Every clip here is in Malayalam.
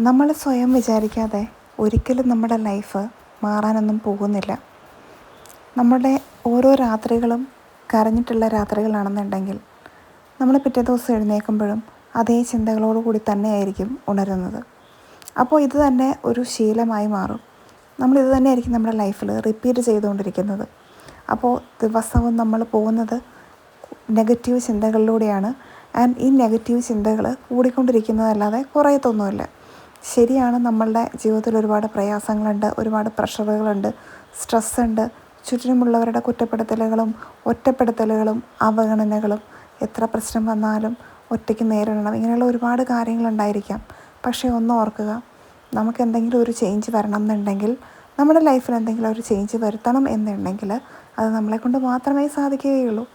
നമ്മൾ സ്വയം വിചാരിക്കാതെ ഒരിക്കലും നമ്മുടെ ലൈഫ് മാറാനൊന്നും പോകുന്നില്ല. നമ്മുടെ ഓരോ രാത്രികളും കരഞ്ഞിട്ടുള്ള രാത്രികളാണെന്നുണ്ടെങ്കിൽ നമ്മൾ പിറ്റേ ദിവസം എഴുന്നേൽക്കുമ്പോഴും അതേ ചിന്തകളോടുകൂടി തന്നെയായിരിക്കും ഉണരുന്നത്. അപ്പോൾ ഇത് തന്നെ ഒരു ശീലമായി മാറും. നമ്മൾ ഇത് തന്നെയായിരിക്കും നമ്മുടെ ലൈഫിൽ റിപ്പീറ്റ് ചെയ്തുകൊണ്ടിരിക്കുന്നത്. അപ്പോൾ ദിവസവും നമ്മൾ പോകുന്നത് നെഗറ്റീവ് ചിന്തകളിലൂടെയാണ്. ആൻഡ് ഈ നെഗറ്റീവ് ചിന്തകൾ കൂടിക്കൊണ്ടിരിക്കുന്നതല്ലാതെ കുറയത്തൊന്നുമില്ല ശരിയാണ് നമ്മളുടെ ജീവിതത്തിൽ ഒരുപാട് പ്രയാസങ്ങളുണ്ട് ഒരുപാട് പ്രഷറുകളുണ്ട് സ്ട്രെസ് ഉണ്ട് ചുറ്റിനുമുള്ളവരുടെ കുറ്റപ്പെടുത്തലുകളും ഒറ്റപ്പെടുത്തലുകളും അവഗണനകളും എത്ര പ്രശ്നം വന്നാലും ഒറ്റയ്ക്ക് നേരിടണം. ഇങ്ങനെയുള്ള ഒരുപാട് കാര്യങ്ങളുണ്ടായിരിക്കാം. പക്ഷേ ഒന്ന് ഓർക്കുക നമുക്ക് എന്തെങ്കിലും ഒരു ചേഞ്ച് വരണം എന്നുണ്ടെങ്കിൽ നമ്മുടെ ലൈഫിൽ എന്തെങ്കിലും ഒരു ചേഞ്ച് വരുത്തണം എന്നുണ്ടെങ്കിൽ അത് നമ്മളെക്കൊണ്ട് മാത്രമേ സാധിക്കുകയുള്ളൂ.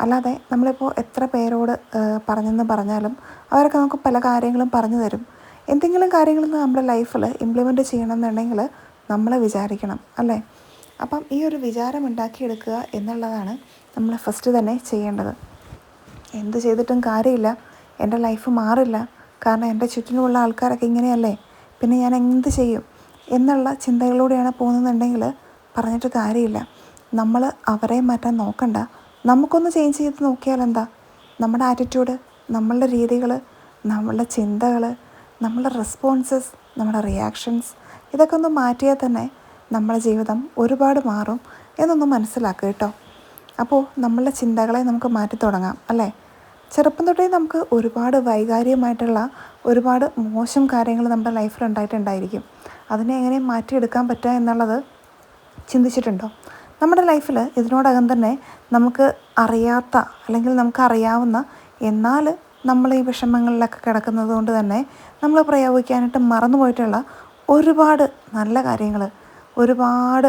അല്ലാതെ നമ്മളിപ്പോൾ എത്ര പേരോട് പറഞ്ഞെന്ന് പറഞ്ഞാലും അവരൊക്കെ നമുക്ക് പല കാര്യങ്ങളും പറഞ്ഞു തരും. എന്തെങ്കിലും കാര്യങ്ങൾ നമ്മുടെ ലൈഫിൽ ഇംപ്ലിമെന്റ് ചെയ്യണമെന്നുണ്ടെങ്കിൽ നമ്മൾ വിചാരിക്കണം അല്ലേ? അപ്പം ഈ ഒരു വിചാരം ഉണ്ടാക്കിയെടുക്കുക എന്നുള്ളതാണ് നമ്മൾ ഫസ്റ്റ് തന്നെ ചെയ്യേണ്ടത്. എന്ത് ചെയ്തിട്ടും കാര്യമില്ല. എന്റെ ലൈഫ് മാറില്ല. കാരണം എന്റെ ചുറ്റിനുമുള്ള ആൾക്കാരൊക്കെ ഇങ്ങനെയല്ലേ? പിന്നെ ഞാൻ എന്ത് ചെയ്യും? എന്നുള്ള ചിന്തകളിലൂടെയാണ് പോകുന്നതെന്നുണ്ടെങ്കിൽ പറഞ്ഞിട്ട് കാര്യമില്ല. നമ്മൾ അവരെ മാറ്റാൻ നോക്കണ്ട. നമുക്കൊന്ന് ചേഞ്ച് ചെയ്ത് നോക്കിയാൽ എന്താ? നമ്മുടെ ആറ്റിറ്റ്യൂഡ് നമ്മളുടെ രീതികൾ നമ്മളുടെ ചിന്തകൾ നമ്മളുടെ റെസ്പോൺസസ് നമ്മുടെ റിയാക്ഷൻസ് ഇതൊക്കെ ഒന്ന് മാറ്റിയാൽ തന്നെ നമ്മുടെ ജീവിതം ഒരുപാട് മാറും എന്നൊന്ന് മനസ്സിലാക്കുക കേട്ടോ. അപ്പോൾ നമ്മളുടെ ചിന്തകളെ നമുക്ക് മാറ്റി തുടങ്ങാം അല്ലേ? ചെറുപ്പം തൊട്ടേ നമുക്ക് ഒരുപാട് വൈകാരികമായിട്ടുള്ള ഒരുപാട് മോശം കാര്യങ്ങൾ നമ്മുടെ ലൈഫിൽ ഉണ്ടായിട്ടുണ്ടായിരിക്കും. അതിനെ എങ്ങനെ മാറ്റിയെടുക്കാൻ പറ്റുക എന്നുള്ളത് ചിന്തിച്ചിട്ടുണ്ടോ? നമ്മുടെ ലൈഫിൽ ഇതിനോടകം തന്നെ നമുക്ക് അറിയാത്ത അല്ലെങ്കിൽ നമുക്ക് അറിയാവുന്ന എന്നാൽ നമ്മൾ ഈ വിഷമങ്ങളിലൊക്കെ കിടക്കുന്നത് കൊണ്ട് തന്നെ നമ്മൾ പ്രയോഗിക്കാനായിട്ട് മറന്നുപോയിട്ടുള്ള ഒരുപാട് നല്ല കാര്യങ്ങൾ ഒരുപാട്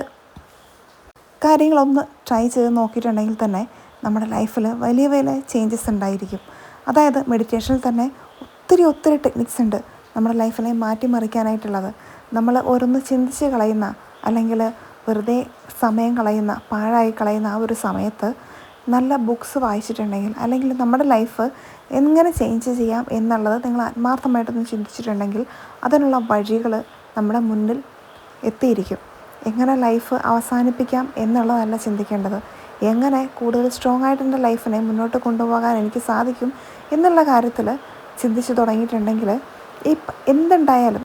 കാര്യങ്ങളൊന്ന് ട്രൈ ചെയ്ത് നോക്കിയിട്ടുണ്ടെങ്കിൽ തന്നെ നമ്മുടെ ലൈഫിൽ വലിയ വലിയ ചേഞ്ചസ് ഉണ്ടായിരിക്കും. അതായത് മെഡിറ്റേഷനിൽ തന്നെ ഒത്തിരി ഒത്തിരി ടെക്നിക്സ് ഉണ്ട് നമ്മുടെ ലൈഫിനെ മാറ്റിമറിക്കാനായിട്ടുള്ളത്. നമ്മൾ ഓരോന്ന് ചിന്തിച്ച് കളയുന്ന അല്ലെങ്കിൽ വെറുതെ സമയം കളയുന്ന പാഴായി കളയുന്ന ആ ഒരു സമയത്ത് നല്ല ബുക്സ് വായിച്ചിട്ടുണ്ടെങ്കിൽ അല്ലെങ്കിൽ നമ്മുടെ ലൈഫ് എങ്ങനെ ചേഞ്ച് ചെയ്യാം എന്നുള്ളത് നിങ്ങൾ ആത്മാർത്ഥമായിട്ടൊന്ന് ചിന്തിച്ചിട്ടുണ്ടെങ്കിൽ അതിനുള്ള വഴികൾ നമ്മുടെ മുന്നിൽ എത്തിയിരിക്കും. എങ്ങനെ ലൈഫ് അവസാനിപ്പിക്കാം എന്നുള്ളതല്ല ചിന്തിക്കേണ്ടത്. എങ്ങനെ കൂടുതൽ സ്ട്രോങ് ആയിട്ട് എന്റെ ലൈഫിനെ മുന്നോട്ട് കൊണ്ടുപോകാൻ എനിക്ക് സാധിക്കും എന്നുള്ള കാര്യത്തിൽ ചിന്തിച്ച് തുടങ്ങിയിട്ടുണ്ടെങ്കിൽ ഈ എന്തുണ്ടായാലും